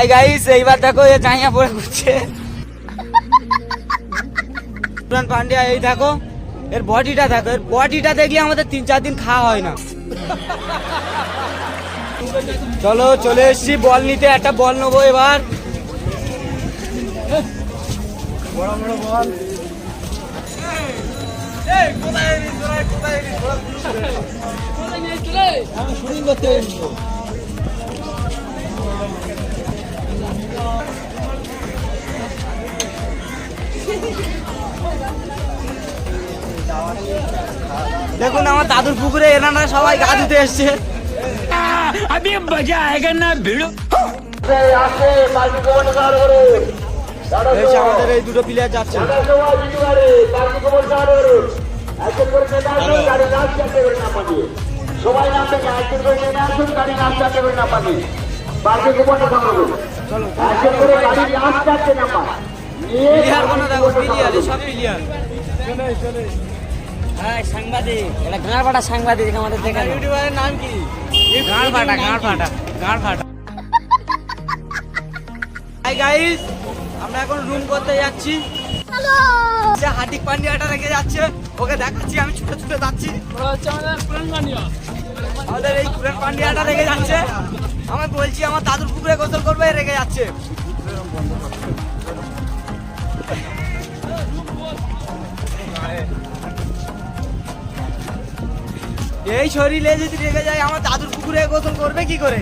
Hi guys এইবার দেখো এ জাইয়া পড়ে ঘুরছে। পুরান পান্ডিয়া, এই দেখো, এর বডিটা দেখো, এর বডিটা দেখলে আমাদের তিন চার দিন খাওয়া হয় না। চলো, চলে এসছি, বল নিতে, একটা বল নেব এবার। বড় বড় বল। দেখুন আমার দাদুর পুকুরে এনারা সবাই গা ধুতে এসছে। আমি মজা আয়গা না ভিড় আমাদের এই দুটো প্লেয়ার যাচ্ছে। সবাই নামতে না চলো। গাড়ি না প্লেয়ার কোনো দেখো প্লেয়ার সব প্লেয়ার হ্যাঁ সাংবাদিক এটা সাংবাদিক আমাদের ইউটিউবারের নাম কি? গাঁড় ফাটা গাঁড় ফাটা গাঁড় ফাটা হাই গাইস আমরা এখন রুম করতে যাচ্ছি। হার্দিক পান্ডিয়াটা রেখে যাচ্ছে ওকে দেখাচ্ছি আমি ছুটে ছুটে যাচ্ছি। আমাদের এই পুরান পান্ডিয়াটা রেখে যাচ্ছে। আমি বলছি আমার দাদুর পুকুরে গোসল করবে রেখে যাচ্ছে। এই শরীরে যদি রেখে যায় আমার দাদুর পুকুরে গোসল করবে কি করে?